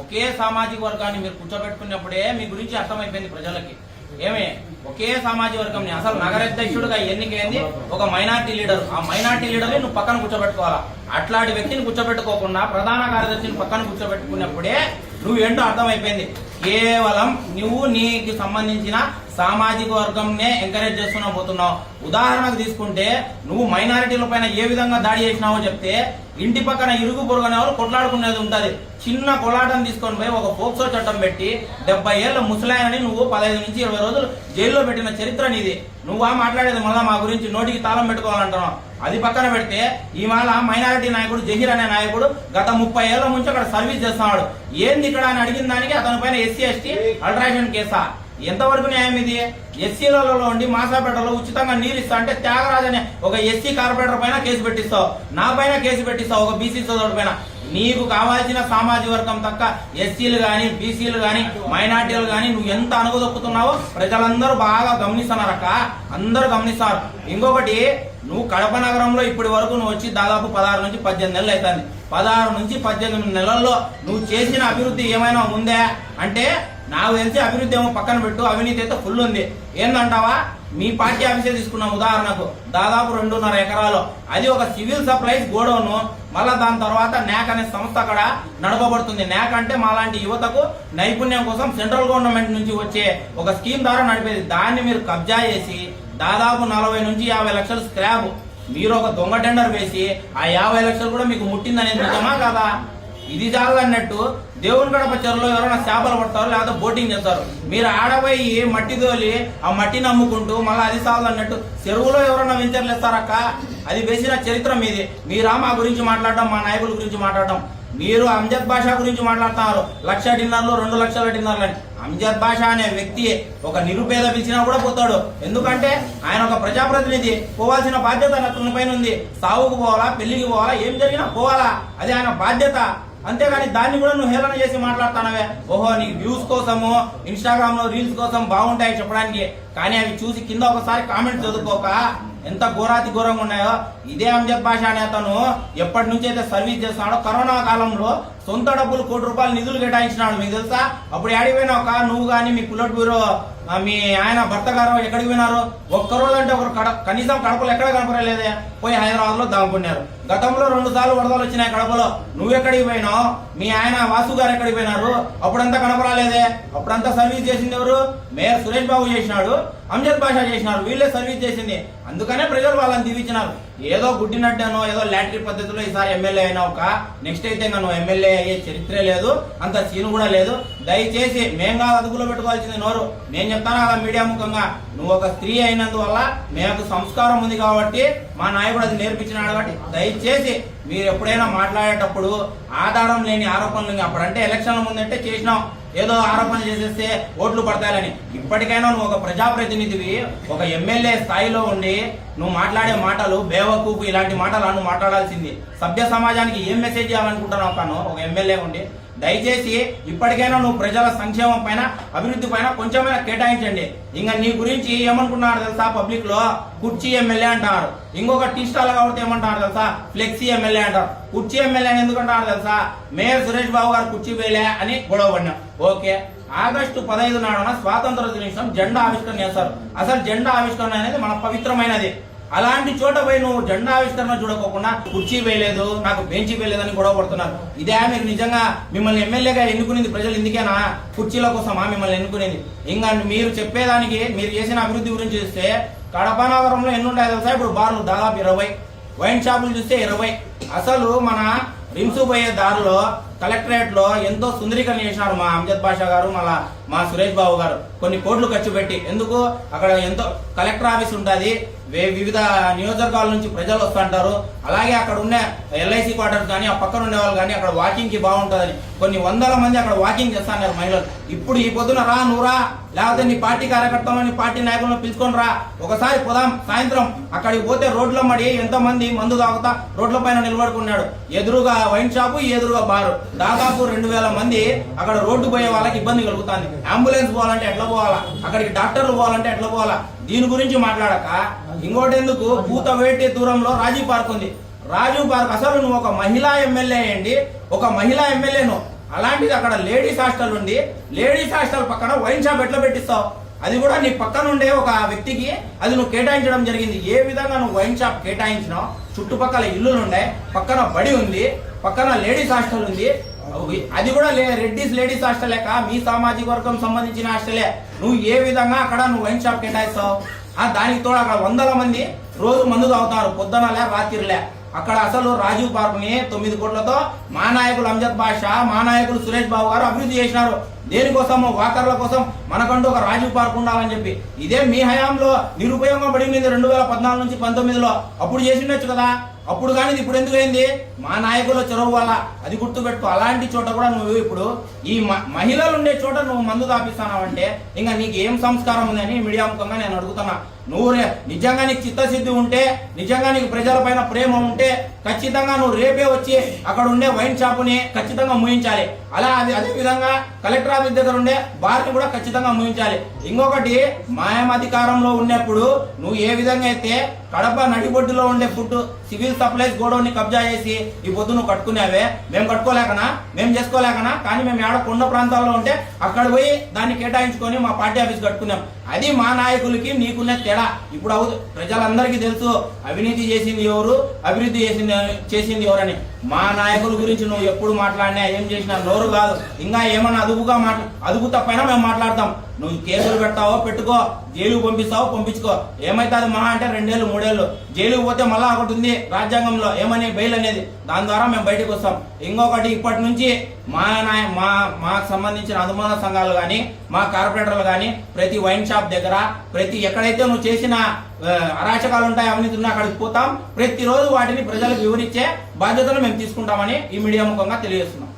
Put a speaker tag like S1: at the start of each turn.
S1: ఒకే సామాజిక వర్గాన్ని మీరు కూర్చోబెట్టుకున్నప్పుడే మీ గురించి అర్థమైపోయింది ప్రజలకి. ఏమే? ఒకే సామాజిక వర్గం అసలు నగరాధ్యక్షుడుగా ఎన్నికైంది ఒక మైనార్టీ లీడర్. ఆ మైనార్టీ లీడర్ని నువ్వు పక్కన కూర్చోబెట్టుకోవాలా? అట్లాంటి వ్యక్తిని కూర్చోబెట్టుకోకుండా ప్రధాన కార్యదర్శిని పక్కన కూర్చోబెట్టుకున్నప్పుడే నువ్వు ఏంటో అర్థమైపోయింది. కేవలం నువ్వు నీకు సంబంధించిన సామాజిక వర్గంనే ఎంకరేజ్ చేస్తున్నావు పోతున్నావు. ఉదాహరణకు తీసుకుంటే నువ్వు మైనారిటీల పైన ఏ విధంగా దాడి చేసినావో చెప్తే ఇంటి పక్కన ఇరుగు పొరుగనే వాళ్ళు కొట్లాడుకునేది ఉంటుంది. చిన్న కొలాటం తీసుకొని పోయి ఒక పోక్సో చట్టం పెట్టి డెబ్బై ఏళ్ళ ముసలాయనని నువ్వు పదహైదు నుంచి ఇరవై రోజులు జైల్లో పెట్టిన చరిత్ర నీది. నువ్వా మాట్లాడేది మళ్ళా మా గురించి నోటికి తాళం పెట్టుకోవాలంటున్నావు. అది పక్కన పెడితే ఇవాళ మైనారిటీ నాయకుడు జహీర్ అనే నాయకుడు గత ముప్పై ఏళ్ళ నుంచి అక్కడ సర్వీస్ చేస్తున్నాడు. ఏంది ఇక్కడ అని అడిగిన దానికి అతని పైన ఎస్సీ ఎస్టీ అల్ట్రాషన్ కేసా ఎంతవరకు న్యాయం ఇది? ఎస్సీలలో ఉండి మాసాపేటలో ఉచితంగా నీరు ఇస్తా అంటే త్యాగరాజ్ అనే ఒక ఎస్సీ కార్పొరేటర్ పైన కేసు పెట్టిస్తావు. నా పైన కేసు పెట్టిస్తావు ఒక బీసీ సోదరుడు పైన. నీకు కావాల్సిన సామాజిక వర్గం తక్క ఎస్సీలు గాని బీసీలు గాని మైనార్టీలు గాని నువ్వు ఎంత అనుగుదొక్కుతున్నావో ప్రజలందరూ బాగా గమనిస్తున్నారక్క. అందరూ గమనిస్తారు. ఇంకొకటి నువ్వు కడప నగరంలో ఇప్పటి వరకు నువ్వు వచ్చి దాదాపు పదహారు నుంచి పద్దెనిమిది నెలలు అవుతుంది. పదహారు నుంచి పద్దెనిమిది నెలల్లో నువ్వు చేసిన అభివృద్ధి ఏమైనా ఉందా? అంటే నాకు తెలిసి అభివృద్ధి ఏమో పక్కన పెట్టు అవినీతి అయితే ఫుల్ ఉంది. ఏందంటావా? మీ పార్టీ ఆఫీసే తీసుకున్నాం ఉదాహరణకు. దాదాపు రెండున్నర ఎకరాలు. అది ఒక సివిల్ సప్లైస్ గోడౌన్. మళ్ళా దాని తర్వాత న్యాక్ అనే సంస్థ అక్కడ నడపబడుతుంది. న్యాక్ అంటే మాలాంటి యువతకు నైపుణ్యం కోసం సెంట్రల్ గవర్నమెంట్ నుంచి వచ్చే ఒక స్కీమ్ ద్వారా నడిపేది. దాన్ని మీరు కబ్జా చేసి దాదాపు నలభై నుంచి యాభై లక్షలు స్క్రాబ్. మీరు ఒక దొంగ టెండర్ వేసి ఆ యాభై లక్షలు కూడా మీకు ముట్టిందనేది నిజమా కదా? ఇది చాలు దేవుని గడప చెరువులో ఎవరైనా చేపలు పడతారు లేకపోతే బోటింగ్ చేస్తారు. మీరు ఆడపోయి మట్టి తోలి ఆ మట్టిని అమ్ముకుంటూ మళ్ళీ అది సాగు అన్నట్టు చెరువులో ఎవరైనా వెంచర్లు ఇస్తారక్క అది వేసిన చరిత్ర మీది. మీరా మా గురించి మాట్లాడడం మా నాయకుల గురించి మాట్లాడడం. మీరు అంజద్ బాషా గురించి మాట్లాడుతున్నారు. లక్ష డిన్నర్లు రెండు లక్షల డిన్నర్లు అని. అంజద్ బాషా అనే వ్యక్తి ఒక నిరుపేద పిలిచినా కూడా పోతాడు. ఎందుకంటే ఆయన ఒక ప్రజాప్రతినిధి. పోవాల్సిన బాధ్యత అతని పైన ఉంది. సావుకు పోవాలా పెళ్ళికి పోవాలా ఏం జరిగినా పోవాలా. అది ఆయన బాధ్యత. అంతేగాని దాన్ని కూడా నువ్వు హేళన చేసి మాట్లాడుతున్నావే ఓహో నీకు వ్యూస్ కోసము ఇన్స్టాగ్రామ్లో రీల్స్ కోసం బాగుంటాయి చెప్పడానికి. కానీ అవి చూసి కింద ఒకసారి కామెంట్ చదువుకోక ఎంత ఘోరాతి ఘోరంగా ఉన్నాయో ఇదే అంజద్ భాష అనే అతను. ఎప్పటి నుంచి అయితే సర్వీస్ చేస్తున్నాడో కరోనా కాలంలో సొంత డబ్బులు కోటి రూపాయలు నిధులు కేటాయించినాడు. మీకు తెలుసా? అప్పుడు ఏడికి ఒక నువ్వు కానీ మీ పుల్లట్ బ్యూరో మీ ఆయన భర్త గారు ఎక్కడికి పోయినారు? ఒక్కరోజు అంటే ఒకరు కడ కనీసం కడపలో ఎక్కడ కనపడలేదే పోయి హైదరాబాద్లో దాముకున్నారు గతంలో రెండు సార్లు వరదలు వచ్చినాయి కడపలో. నువ్వు ఎక్కడికి పోయినావు? మీ ఆయన వాసు గారు ఎక్కడికి పోయినారు? అప్పుడంతా కనపరాలేదే అప్పుడంతా సర్వీస్ చేసింది ఎవరు? మేయర్ సురేష్ బాబు చేసినాడు. అంజద్ బాషా చేసినారు వీళ్ళే సర్వీస్ చేసింది. అందుకనే ప్రజలు వాళ్ళని దీవించినారు. ఏదో గుడ్డినట్టేనో ఏదో లాటరీ పద్ధతిలో ఈసారి ఎమ్మెల్యే అయినా ఒక నెక్స్ట్ అయితే నన్ను నువ్వు ఎమ్మెల్యే అయ్యే చరిత్రే లేదు అంత సీన్ కూడా లేదు. దయచేసి మేం కాదు అదుపులో పెట్టుకోవాల్సింది నోరు. నేను చెప్తాను కదా మీడియా ముఖంగా నువ్వు ఒక స్త్రీ అయినందువల్ల మేము సంస్కారం ఉంది కాబట్టి మా నాయకుడు అది నేర్పించినాడు కాబట్టి దయచేసి మీరు ఎప్పుడైనా మాట్లాడేటప్పుడు ఆధారం లేని ఆరోపణలు అప్పుడంటే ఎలక్షన్ల ముందంటే చేసినాం. ఏదో ఆరోపణ చేసేస్తే ఓట్లు పడతాయని ఇప్పటికైనా నువ్వు ఒక ప్రజాప్రతినిధివి ఒక ఎమ్మెల్యే స్థాయిలో ఉండి నువ్వు మాట్లాడే మాటలు బేవకూపు ఇలాంటి మాటలు నువ్వు మాట్లాడాల్సింది. సభ్య సమాజానికి ఏం మెసేజ్ ఇవ్వాలనుకుంటున్నావు కాను ఒక ఎమ్మెల్యే ఉండి దయచేసి ఇప్పటికైనా నువ్వు ప్రజల సంక్షేమం పైన అభివృద్ధి పైన కొంచెమైనా కేటాయించండి. ఇంకా నీ గురించి ఏమనుకున్నారు తెలుసా పబ్లిక్లో? కుర్చీ ఎమ్మెల్యే అంటారు. ఇంకొక టీ స్టాల్ కాబట్టి ఏమంటారు తెలుసా? ఫ్లెక్సీ ఎమ్మెల్యే అంటారు. కుర్చీ ఎమ్మెల్యే అని ఎందుకంటారు తెలుసా? మేయర్ సురేష్ బాబు గారు కుర్చీ వేలే అని గొడవ పడినాం. ఓకే. ఆగస్టు పదహైదు నాడున స్వాతంత్ర దినోత్సవం జెండా ఆవిష్కరణ చేస్తారు అసలు జెండా ఆవిష్కరణ అనేది మన పవిత్రమైనది. అలాంటి చోట పోయి నువ్వు జెండా ఆవిష్కరణ చూడకోకుండా కుర్చీ వేయలేదు నాకు బెంచి వేయలేదని గొడవ పడుతున్నారు. ఇదే మీరు నిజంగా మిమ్మల్ని ఎమ్మెల్యేగా ఎన్నుకునేది ప్రజలు ఇందుకేనా? కుర్చీల కోసమా మిమ్మల్ని ఎన్నుకునేది? ఇంకా మీరు చెప్పేదానికి మీరు చేసిన అభివృద్ధి గురించి చూస్తే కడప నగరంలో ఎన్ని ఉంటాయి తెలుసా? ఇప్పుడు బార్లు దాదాపు ఇరవై వైన్ షాపులు చూస్తే ఇరవై. అసలు మన రిమ్స్ పోయే దారిలో కలెక్టరేట్లో ఎంతో సుందరీకరణ చేసినారు మా అంజద్ బాషా గారు మళ్ళా మా సురేష్ బాబు గారు. కొన్ని కోట్లు ఖర్చు పెట్టి. ఎందుకు? అక్కడ ఎంతో కలెక్టర్ ఆఫీస్ ఉంటుంది. వివిధ నియోజకవర్గాల నుంచి ప్రజలు వస్తుంటారు. అలాగే అక్కడ ఉన్న ఎల్ఐసి క్వార్టర్స్ కానీ ఆ పక్కన ఉండే వాళ్ళు కానీ అక్కడ వాకింగ్కి బాగుంటుందని. కొన్ని వందల మంది అక్కడ వాకింగ్ చేస్తున్నారు మహిళలు. ఇప్పుడు ఈ పొద్దున రా నువ్వురా లేకపోతే నీ పార్టీ కార్యకర్తలను నీ పార్టీ నాయకులను పిలుచుకొని రా. ఒకసారి పోదాం. సాయంత్రం అక్కడికి పోతే రోడ్ల మడి ఎంతో మంది మందు తాగుతా రోడ్ల పైన నిలబడుకున్నాడు. ఎదురుగా వైన్ షాపు ఎదురుగా బారు. దాదాపు రెండు వేల మంది అక్కడ రోడ్డు పోయే వాళ్ళకి ఇబ్బంది కలుగుతుంది. అంబులెన్స్ పోవాలంటే ఎట్లా పోవాలా? అక్కడికి డాక్టర్లు పోవాలంటే ఎట్లా పోవాలా? దీని గురించి మాట్లాడక ఇంకోటి ఎందుకు పూత వేటి దూరంలో రాజీవ్ పార్క్ ఉంది. రాజీవ్ పార్క్ అసలు నువ్వు ఒక మహిళా ఎమ్మెల్యే అండి ఒక మహిళా ఎమ్మెల్యేను అలాంటిది అక్కడ లేడీస్ హాస్టల్ ఉంది. లేడీస్ హాస్టల్ పక్కన వైన్ షాప్ ఎట్లా పెట్టిస్తావు? అది కూడా నీ పక్కన ఉండే ఒక వ్యక్తికి అది నువ్వు కేటాయించడం జరిగింది. ఏ విధంగా నువ్వు వైన్ షాప్ కేటాయించినావు? చుట్టుపక్కల ఇల్లులు ఉండే పక్కన బడి ఉంది. పక్కన లేడీస్ హాస్టల్ ఉంది. అది కూడా లే రెడ్డిస్ లేడీస్ హాస్టలే కా? మీ సామాజిక వర్గం సంబంధించిన హాస్టలే. నువ్వు ఏ విధంగా అక్కడ నువ్వు వైన్ షాప్ కేటాయిస్తావు? ఆ దానికి తోడు అక్కడ వందల మంది రోజు మందు తాగుతారు. పొద్దునలే రాత్రిలే. అక్కడ అసలు రాజీవ్ పార్క్ని తొమ్మిది కోట్లతో మా నాయకులు అంజద్ బాషా మా నాయకులు సురేష్ బాబు గారు అభివృద్ధి చేసినారు. దేనికోసం వాకర్ల కోసం మనకంటూ ఒక రాజీవ్ పార్క్ ఉండాలని చెప్పి. ఇదే మీ హయాంలో నిరుపయోగం పడింది రెండు వేల పద్నాలుగు నుంచి పంతొమ్మిదిలో. అప్పుడు చేసిండొచ్చు కదా? అప్పుడు కానీ ఇప్పుడు ఎందుకు అయింది? మా నాయకుల చొరవ వల్ల. అది గుర్తుపెట్టుకో. అలాంటి చోట కూడా నువ్వు ఇప్పుడు ఈ మ- మహిళలు ఉండే చోట నువ్వు మందు తాపిస్తానావంటే ఇంకా నీకు ఏం సంస్కారం ఉందని మీడియా ముఖంగా నేను అడుగుతున్నా. నువ్వు రే- నిజంగా నీకు చిత్తశుద్ధి ఉంటే నిజంగా నీకు ప్రజల పైన ప్రేమ ఉంటే ఖచ్చితంగా నువ్వు రేపే వచ్చి అక్కడ ఉండే వైన్ షాపుని ఖచ్చితంగా ముయించాలి. అలా అది అదే విధంగా కలెక్టర్ ఆఫీస్ దగ్గర ఉండే బార్ని కూడా ఖచ్చితంగా ముయించాలి. ఇంకొకటి మాయం అధికారంలో ఉన్నప్పుడు నువ్వు ఏ విధంగా అయితే కడప నడిబొడ్డులో ఉండే ఫుడ్ సివిల్ సప్లైస్ గోడౌన్ని కబ్జా చేసి ఈ పొద్దు నువ్వు కట్టుకునేవే మేము కట్టుకోలేకనా? మేము చేసుకోలేకనా? కానీ మేము ఏడ కొండ ప్రాంతాల్లో ఉంటే అక్కడ పోయి దాన్ని కేటాయించుకొని మా పార్టీ ఆఫీస్ కట్టుకున్నాం. అది మా నాయకులకి నీకున్న తేడా? ఇప్పుడు అవు ప్రజలందరికీ తెలుసు అవినీతి చేసింది ఎవరు? అభివృద్ధి చేసింది చేసింది ఎవరని. మా నాయకుల గురించి నువ్వు ఎప్పుడు మాట్లాడినా ఏం చేసినా నోరు కాదు. ఇంకా ఏమన్నా అదుపుగా మాట్లా అదుపు తప్పైనా మేము మాట్లాడతాం. నువ్వు కేసులు పెడతావో పెట్టుకో జైలుకు పంపిస్తావో పంపించుకో. ఏమైతుంది మహా అంటే రెండేళ్ళు మూడేళ్ళు. జైలుకు పోతే మళ్ళా ఒకటి ఉంది రాజ్యాంగంలో ఏమని బెయిల్ అనేది. దాని ద్వారా మేము బయటకు వస్తాం. ఇంకొకటి ఇప్పటి నుంచి మా నాయ మా మాకు సంబంధించిన అనుమాన సంఘాలు కానీ మా కార్పొరేటర్లు కానీ ప్రతి వైన్ షాప్ దగ్గర ప్రతి ఎక్కడైతే నువ్వు చేసిన అరాచకాలు ఉంటాయి అవినీతి ఉన్నా అక్కడికి పోతాం. ప్రతిరోజు వాటిని ప్రజలకు వివరించే బాధ్యతలు మేము తీసుకుంటామని ఈ మీడియా ముఖంగా తెలియజేస్తున్నాం.